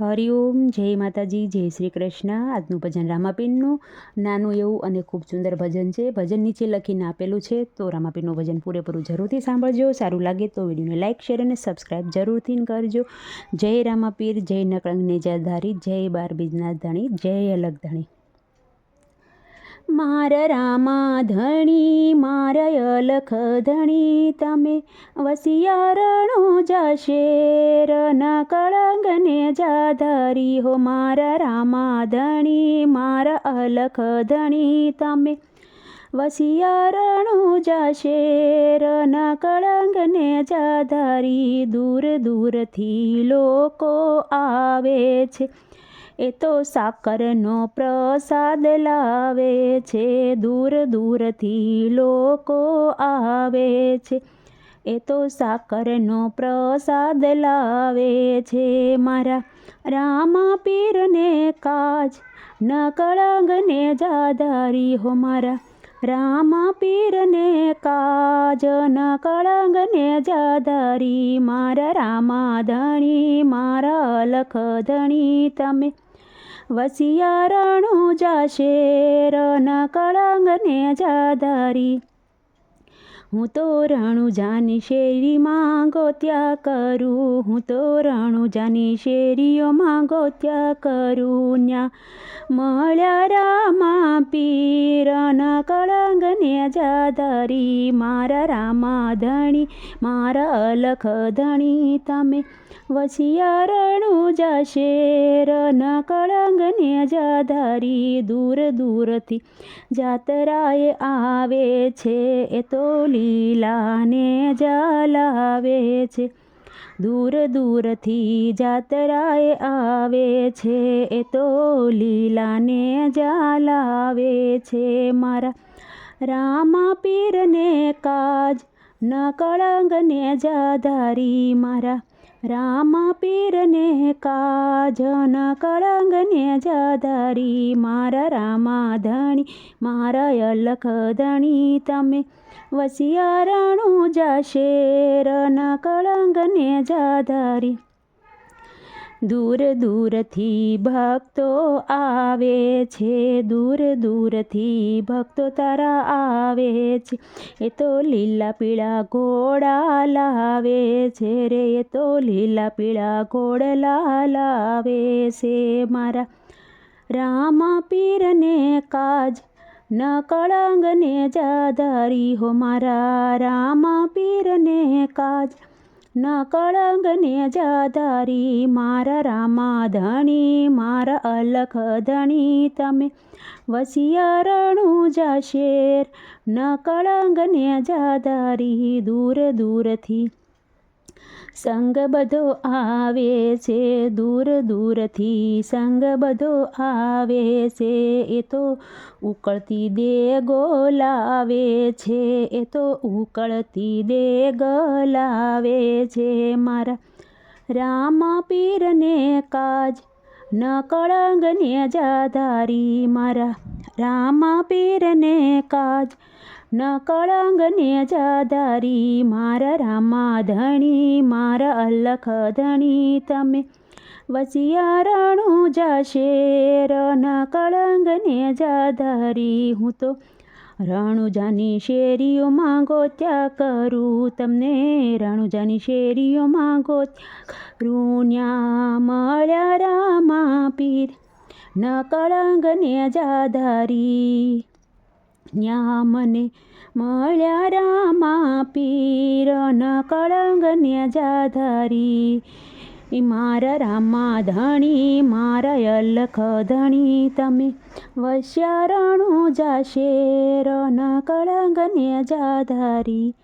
હરિઓમ જય માતાજી, જય શ્રી કૃષ્ણ. આજનું ભજન રામાપીરનું નાનું એવું અને ખૂબ સુંદર ભજન છે. ભજન નીચે લખીને આપેલું છે, તો રામાપીરનું ભજન પૂરેપૂરું જરૂરથી સાંભળજો. સારું લાગે તો વિડીયોને લાઇક શેર અને સબસ્ક્રાઈબ જરૂરથી કરજો. જય રામાપીર, જય નકળંગ નેજાધારી જય બાર બીજના ધણી, જય અલગ ધણી માર રામા ધણી માર અલખ ધણી, તમે વસિયારણો જશે રના કળંગને જાધારી હો, મારા રામા ધણી મારા અલખ ધણી, તમે વસિયારણો જશે રના કળંગને જાધારી, દૂર દૂરથી લોકો આવે છે. એ તો સાકરનો પ્રસાદ લાવે છે. દૂર દૂરથી લોકો આવે છે. એ તો સાકરનો પ્રસાદ લાવે છે. મારા રામા પીરને કાજ ન કળંગને જાધારી હો. મારા રામા પીરને કાજ ન કળંગને જાધારી. મારા રામા ધણી મારા અલખ ધણી તમે. વસિયારણું જાશે રના કળંગને જાધારી. હું તો રણુજાની શેરીમાં ગોત્યા કરું. હું તો રણુજાની શેરીઓમાં ગોત્યા કરું. ન્યા મળ્યા રામા પીરના કળંગને જાધારી. મારા રામા ધણી, મારા અલખ ધણી. તમે વસિયારણું જશે રના કળંગને જાધારી. દૂર દૂરથી જાતરાએ આવે છે, એ તો લીલાને જલાવે છે. દૂર દૂરથી જાતરાએ આવે છે. એ તો લીલાને જલાવે છે. મારા રામા પીરને કાજ, ન કળંગને જાધારી. મારા રામા પીરને કાજન કળંગને જાધારી. મારા રામા ધણી, મારા અલખ ધણી, તમે વસિયારણું જાશે રન કળંગને જાધારી. દૂર દૂરથી ભક્તો આવે છે. દૂર દૂરથી ભક્તો તારા આવે છે. એ તો લીલા પીળા ઘોડા લાવે છે રે. એ તો લીલા પીળા ઘોડલા લાવે છે. મારા રામા પીરને કાજ ન કળંગને જાધારી હો. મારા રામા પીરને કાજ ન કળંગને જાધારી મારા રામા ધણી મારા અલખ ધણી તમે વસિયારણું જાશેર ન કળંગને જાધારી દૂર દૂરથી સંગ બધો આવે છે, દૂર દૂરથી સંગ બધો આવે છે. એ તો ઉકળતી દે ગોલાવે છે, એ તો ઉકળતી દે ગલાવે છે. મારા રામા પીરને કાજ ન કળંગને જાધારી. મારા રામા પીરને કાજ. ન કળંગને જાધારી મારા રામા ધણી, મારા અલખ ધણી, તમે વસિયારણું જાશે. રન કળંગને જાધારી હું તો રણુજાની શેરીઓમાં ત્યાં કરું. તમને રણુજાની શેરીઓ માંગો કરું. ન્યા મળ્યા રામા પીર. ન કળંગને જાધારી ન્યા મને મળ્યા રામા પીર ન કળંગને જાધારી મારા રામા ધણી, મારા અલખ ધણી, તમે વશ્યારણું જાશે રન કળંગને જાધારી